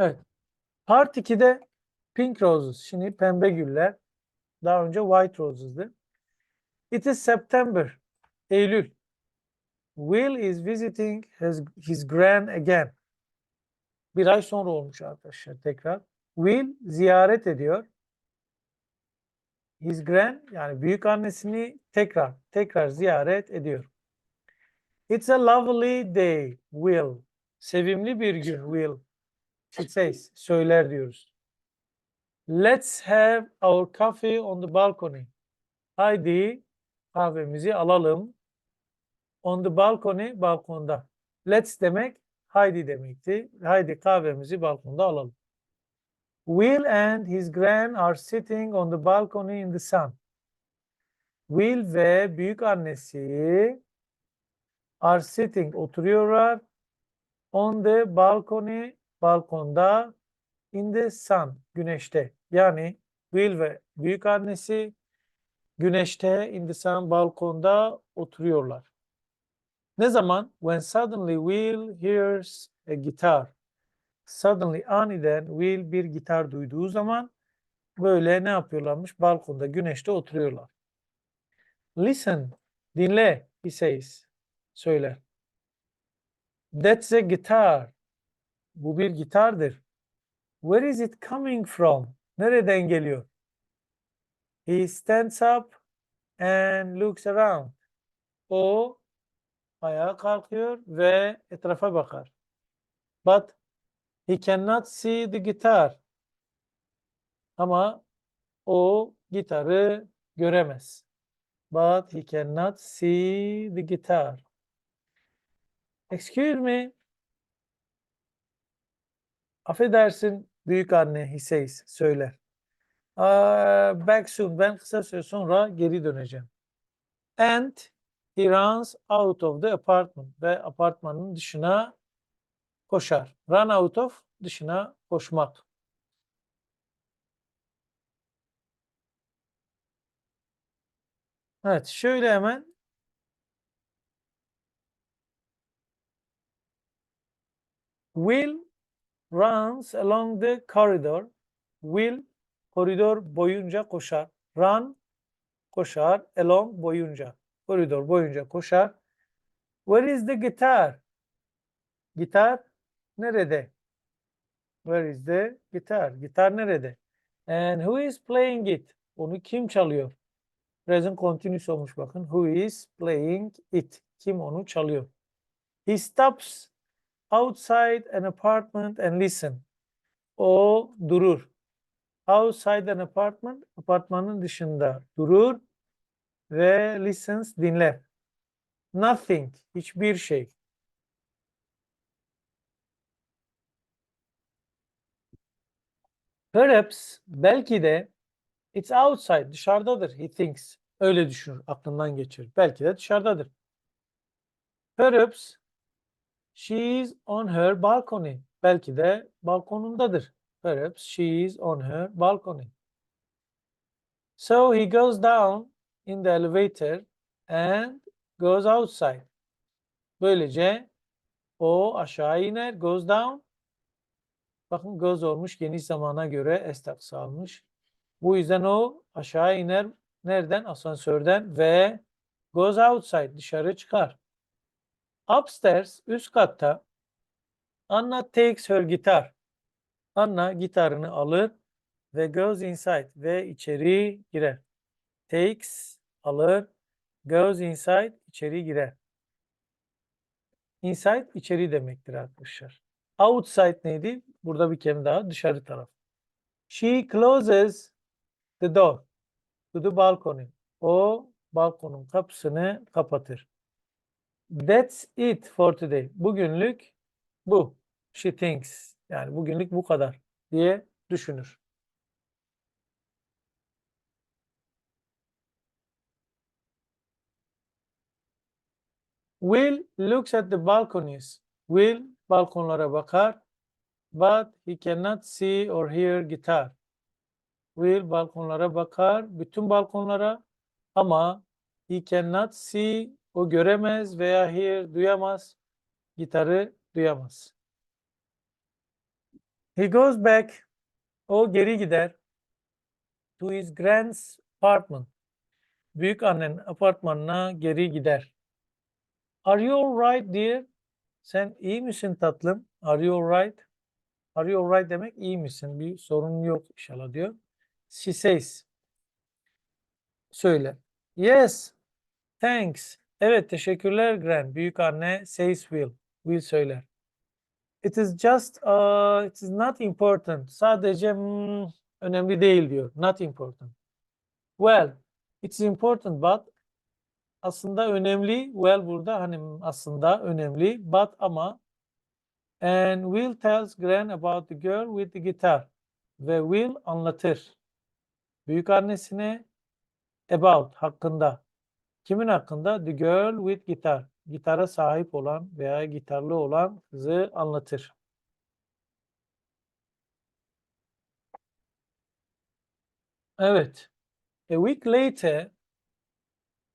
Evet. Part 2'de Pink Roses. Şimdi pembe güller. Daha önce White Roses'dı. It is September. Eylül. Will is visiting his, his grand again. Bir ay sonra olmuş arkadaşlar tekrar. Will ziyaret ediyor. His grand yani büyük annesini tekrar tekrar ziyaret ediyor. It's a lovely day, Will. Sevimli bir gün, Will. She says, söyler diyoruz. Let's have our coffee on the balcony. Haydi kahvemizi alalım. On the balcony, balkonda. Let's demek haydi demekti. Haydi kahvemizi balkonda alalım. Will and his grand are sitting on the balcony in the sun. Will ve büyük annesi are sitting oturuyorlar on the balcony balkonda in the sun güneşte. Yani Will ve büyük annesi güneşte in the sun balkonda oturuyorlar. Ne zaman? When suddenly Will hears a guitar. Suddenly aniden Will bir gitar duyduğu zaman böyle ne yapıyorlarmış? Balkonda güneşte oturuyorlar. Listen, dinle, he says. Söyler. That's a guitar. Bu bir gitardır. Where is it coming from? Nereden geliyor? He stands up and looks around. O ayağa kalkıyor ve etrafa bakar. But he cannot see the guitar. Ama o gitarı göremez. But he cannot see the guitar. Excuse me. Affedersin büyük anne he says, söyler. "Uh, back soon. Ben kısa süre sonra geri döneceğim. And he runs out of the apartment ve apartmanın dışına koşar. Run out of dışına koşmak. Evet, şöyle hemen Will runs along the corridor. Will koridor boyunca koşar. Run koşar. Along boyunca. Koridor boyunca koşar. Where is the guitar? Gitar nerede? Where is the guitar? Gitar nerede? And who is playing it? Onu kim çalıyor? Present continuous olmuş bakın. Who is playing it? Kim onu çalıyor? He stops outside an apartment and listen. O durur. Outside an apartment, apartmanın dışında durur ve listens dinler. Nothing, hiçbir şey. Perhaps, belki de it's outside, dışarıdadır, he thinks. Öyle düşünür, aklından geçirir. Belki de dışarıdadır. Perhaps She is on her balcony. Belki de balkonundadır. Perhaps she is on her balcony. So he goes down in the elevator and goes outside. Böylece o aşağı iner, goes down. Bakın goes olmuş geniş zamana göre estak almış. Bu yüzden o aşağı iner. Nereden? Asansörden ve goes outside. Dışarı çıkar. Upstairs, üst katta Anna takes her guitar. Anna gitarını alır ve goes inside ve içeri girer. Takes alır, goes inside içeri girer. Inside içeri demektir arkadaşlar. Outside neydi? Burada bir kere daha dışarı taraf. She closes the door to the balcony. O balkonun kapısını kapatır. That's it for today. Bugünlük bu. She thinks. Yani bugünlük bu kadar diye düşünür. Will looks at the balconies. Will balkonlara bakar. But he cannot see or hear guitar. Will balkonlara bakar. Bütün balkonlara. Ama he cannot see o göremez veya hear duyamaz. Gitarı duyamaz. He goes back. O geri gider. To his grand's apartment. Büyük annenin apartmanına geri gider. Are you alright dear? Sen iyi misin tatlım? Are you alright? Are you alright demek iyi misin? Bir sorun yok inşallah diyor. She says. Söyle. Yes. Thanks. Evet teşekkürler Gran. Büyük anne says will. Will söyler. It is just uh, it is not important. Sadece hmm, önemli değil diyor. Not important. Well, it's important but aslında önemli. Well burada hani aslında önemli but ama and Will tells Gran about the girl with the guitar. Ve Will anlatır. Büyük annesine about hakkında. Kimin hakkında? The girl with guitar. Gitara sahip olan veya gitarlı olan kızı anlatır. Evet. A week later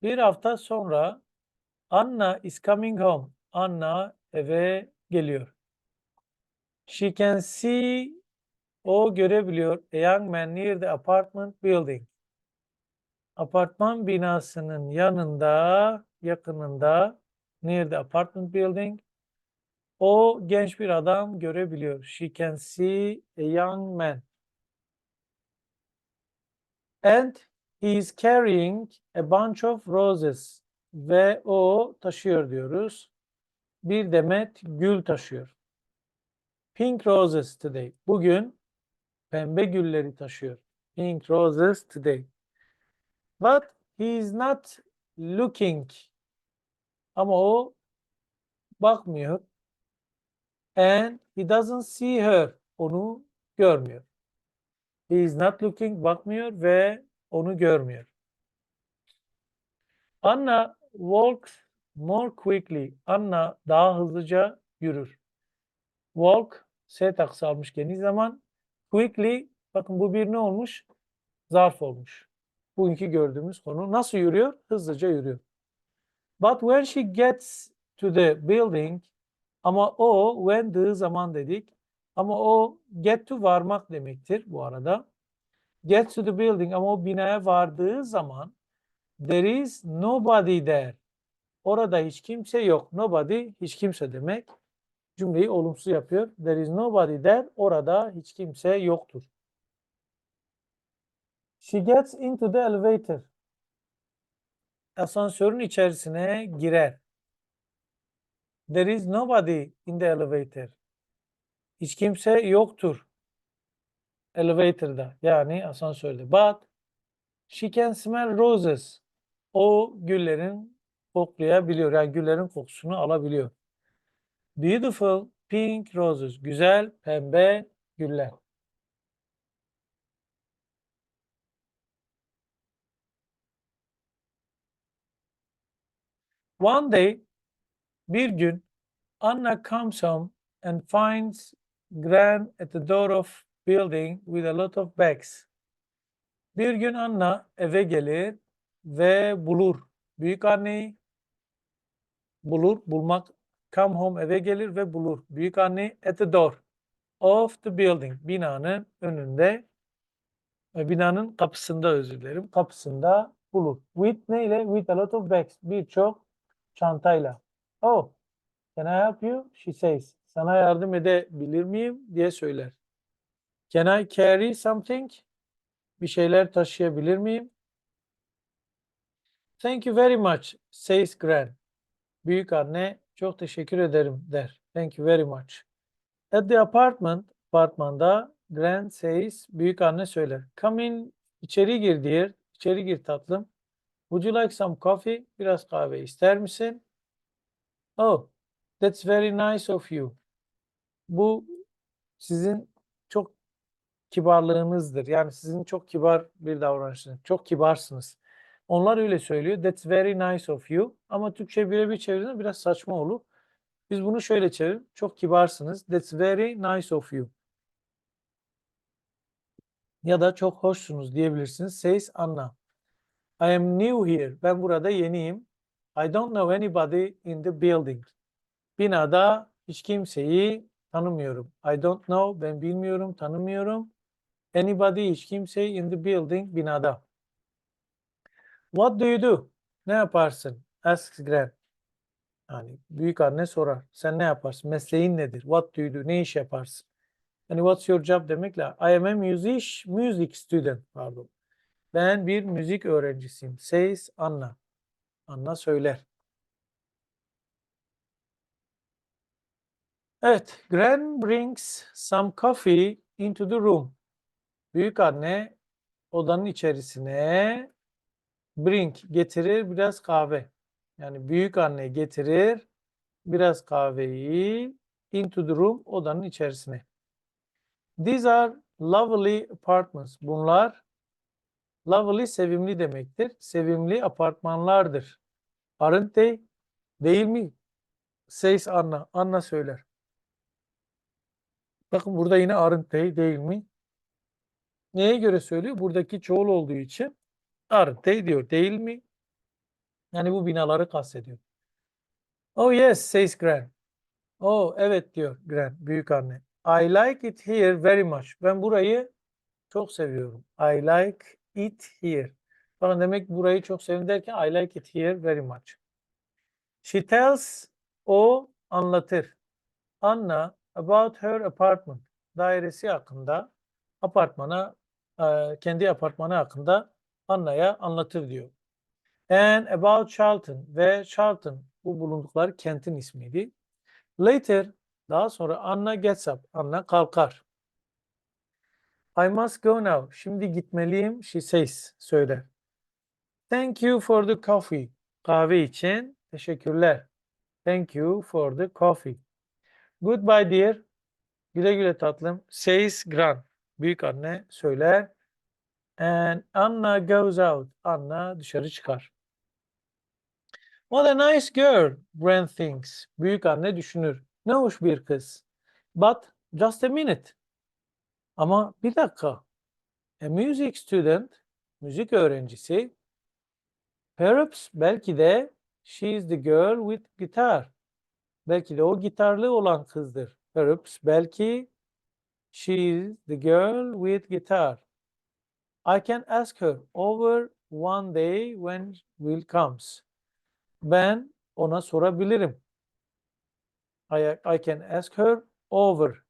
bir hafta sonra Anna is coming home. Anna eve geliyor. She can see o görebiliyor a young man near the apartment building. Apartman binasının yanında, yakınında near the apartment building o genç bir adam görebiliyor. She can see a young man. And he is carrying a bunch of roses. Ve o taşıyor diyoruz. Bir demet gül taşıyor. Pink roses today. Bugün pembe gülleri taşıyor. Pink roses today. But he is not looking. Ama o bakmıyor. And he doesn't see her. Onu görmüyor. He is not looking, bakmıyor ve onu görmüyor. Anna walks more quickly. Anna daha hızlıca yürür. Walk, S taksı almış geniş zaman. Quickly, bakın bu bir ne olmuş? Zarf olmuş. Bugünkü gördüğümüz konu. Nasıl yürüyor? Hızlıca yürüyor. But when she gets to the building, ama o when dığı zaman dedik. Ama o get to varmak demektir bu arada. Get to the building ama o binaya vardığı zaman there is nobody there. Orada hiç kimse yok. Nobody hiç kimse demek. Cümleyi olumsuz yapıyor. There is nobody there. Orada hiç kimse yoktur. She gets into the elevator. Asansörün içerisine girer. There is nobody in the elevator. Hiç kimse yoktur. Elevator'da yani asansörde. But she can smell roses. O güllerin koklayabiliyor. Yani güllerin kokusunu alabiliyor. Beautiful pink roses. Güzel pembe güller. One day bir gün Anna comes home and finds Gran at the door of building with a lot of bags. Bir gün Anna eve gelir ve bulur. Büyük anneyi bulur, bulmak. Come home eve gelir ve bulur. Büyük anne at the door of the building. Binanın önünde, binanın kapısında özür dilerim. Kapısında bulur. With ne ile? With a lot of bags. Birçok çantayla. Oh, can I help you? She says. Sana yardım edebilir miyim? diye söyler. Can I carry something? Bir şeyler taşıyabilir miyim? Thank you very much, says Gran. Büyük anne çok teşekkür ederim der. Thank you very much. At the apartment, apartmanda Gran says, büyük anne söyler. Come in, içeri gir dear. İçeri gir tatlım. Would you like some coffee? Biraz kahve ister misin? Oh, that's very nice of you. Bu sizin çok kibarlığınızdır. Yani sizin çok kibar bir davranışınız. Çok kibarsınız. Onlar öyle söylüyor. That's very nice of you. Ama Türkçe birebir çevirdiğinde biraz saçma olur. Biz bunu şöyle çevirelim. Çok kibarsınız. That's very nice of you. Ya da çok hoşsunuz diyebilirsiniz. Says Anna. I am new here. Ben burada yeniyim. I don't know anybody in the building. Binada hiç kimseyi tanımıyorum. I don't know, ben bilmiyorum, tanımıyorum. Anybody, hiç kimse in the building, binada. What do you do? Ne yaparsın? Asks Gran. Yani büyük anne sorar. Sen ne yaparsın? Mesleğin nedir? What do you do? Ne iş yaparsın? Yani what's your job demekle I am a music, music student pardon. Ben bir müzik öğrencisiyim. Says Anna. Anna söyler. Evet, Gran brings some coffee into the room. Büyük anne odanın içerisine bring getirir biraz kahve. Yani büyük anne getirir biraz kahveyi into the room odanın içerisine. These are lovely apartments. Bunlar lovely sevimli demektir. Sevimli apartmanlardır. Aren't they? Değil mi? Says Anna. Anna söyler. Bakın burada yine aren't they değil mi? Neye göre söylüyor? Buradaki çoğul olduğu için aren't they diyor. Değil mi? Yani bu binaları kastediyor. Oh yes, says Gran. Oh evet diyor Gran, büyük anne. I like it here very much. Ben burayı çok seviyorum. I like it here. Bakın demek burayı çok seviyorum derken I like it here very much. She tells, o anlatır. Anna about her apartment. Dairesi hakkında, apartmana, e, kendi apartmanı hakkında Anna'ya anlatır diyor. And about Charlton ve Charlton bu bulundukları kentin ismiydi. Later daha sonra Anna gets up. Anna kalkar. I must go now. Şimdi gitmeliyim. She says. Söyler. Thank you for the coffee. Kahve için teşekkürler. Thank you for the coffee. Goodbye dear. Güle güle tatlım. Says Gran. Büyük anne söyler. And Anna goes out. Anna dışarı çıkar. What a nice girl, Gran thinks. Büyük anne düşünür. Ne hoş bir kız. But just a minute. Ama bir dakika. A music student, müzik öğrencisi. Perhaps belki de she is the girl with guitar. Belki de o gitarlı olan kızdır. Perhaps belki she is the girl with guitar. I can ask her over one day when will comes. Ben ona sorabilirim. I, I can ask her over.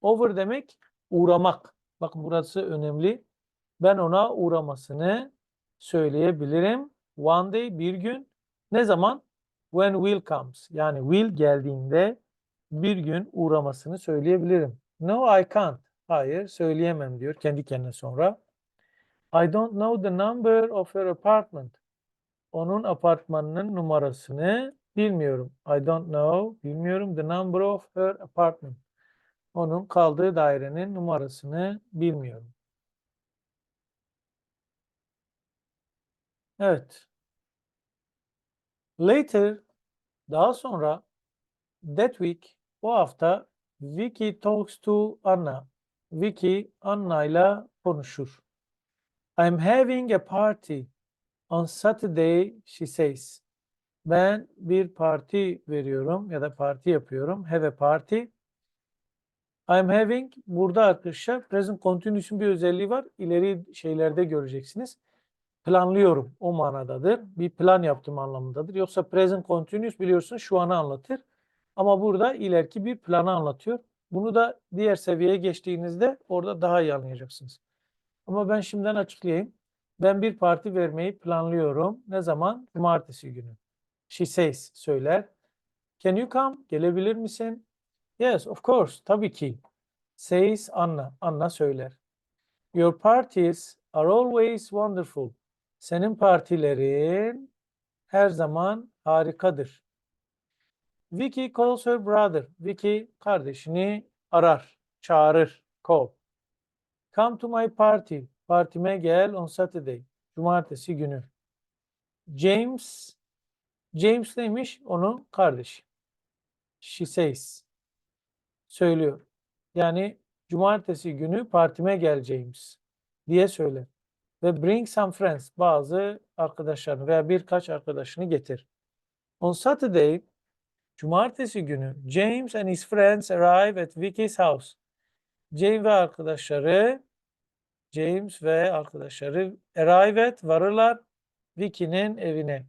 Over demek uğramak. Bakın burası önemli. Ben ona uğramasını söyleyebilirim. One day bir gün. Ne zaman? When will comes. Yani will geldiğinde bir gün uğramasını söyleyebilirim. No I can't. Hayır söyleyemem diyor kendi kendine sonra. I don't know the number of her apartment. Onun apartmanının numarasını bilmiyorum. I don't know. Bilmiyorum the number of her apartment. Onun kaldığı dairenin numarasını bilmiyorum. Evet. Later, daha sonra that week, o hafta Vicky talks to Anna. Vicky Anna ile konuşur. I'm having a party on Saturday, she says. Ben bir parti veriyorum ya da parti yapıyorum. Have a party. I'm having burada arkadaşlar present continuous'un bir özelliği var. İleri şeylerde göreceksiniz. Planlıyorum o manadadır. Bir plan yaptım anlamındadır. Yoksa present continuous biliyorsunuz şu anı anlatır. Ama burada ileriki bir planı anlatıyor. Bunu da diğer seviyeye geçtiğinizde orada daha iyi anlayacaksınız. Ama ben şimdiden açıklayayım. Ben bir parti vermeyi planlıyorum. Ne zaman? Cumartesi günü. She says, söyler. Can you come? Gelebilir misin? Yes, of course. Tabii ki. Says Anna. Anna söyler. Your parties are always wonderful. Senin partilerin her zaman harikadır. Vicky calls her brother. Vicky kardeşini arar, çağırır, call. Come to my party. Partime gel on Saturday. Cumartesi günü. James, James neymiş? Onun kardeşi. She says. Söylüyor. Yani cumartesi günü partime gel James diye söyler. Ve bring some friends. Bazı arkadaşlarını veya birkaç arkadaşını getir. On Saturday Cumartesi günü James and his friends arrive at Vicky's house. James ve arkadaşları James ve arkadaşları arrive at varırlar Vicky'nin evine.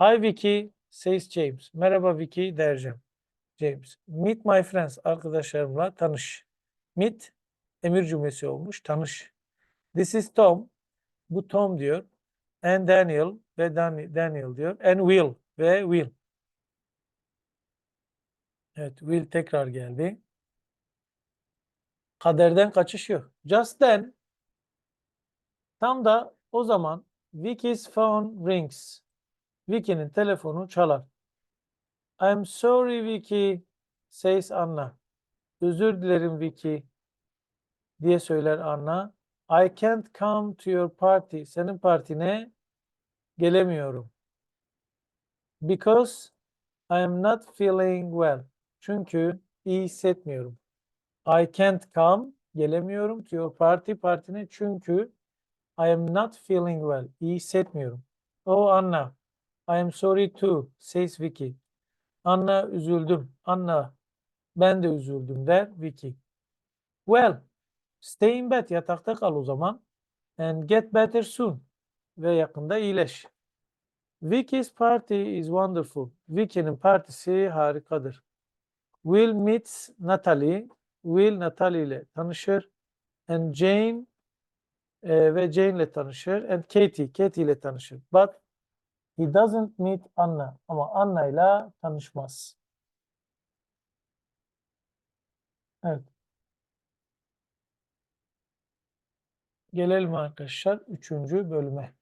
Hi Vicky says James. Merhaba Vicky der Cem- James. Meet my friends. Arkadaşlarımla tanış. Meet emir cümlesi olmuş. Tanış. This is Tom. Bu Tom diyor. And Daniel ve Dan- Daniel diyor. And Will ve Will. Evet, Will tekrar geldi. Kaderden kaçış yok. Just then, tam da o zaman Vicky's phone rings. Vicky'nin telefonu çalar. I'm sorry Vicky, says Anna. Özür dilerim Vicky, diye söyler Anna. I can't come to your party. Senin partine gelemiyorum. Because I am not feeling well. Çünkü iyi hissetmiyorum. I can't come, gelemiyorum to your party, partine çünkü I am not feeling well, iyi hissetmiyorum. Oh Anna, I am sorry too, says Vicky. Anna üzüldüm. Anna, ben de üzüldüm der Vicky. Well, stay in bed, yatakta kal o zaman. And get better soon. Ve yakında iyileş. Vicky's party is wonderful. Vicky'nin partisi harikadır. Will meets Natalie. Will Natalie ile tanışır. And Jane e, ve Jane ile tanışır. And Katie, Katie ile tanışır. But he doesn't meet Anna. Ama Anna ile tanışmaz. Evet. Gelelim arkadaşlar üçüncü bölüme.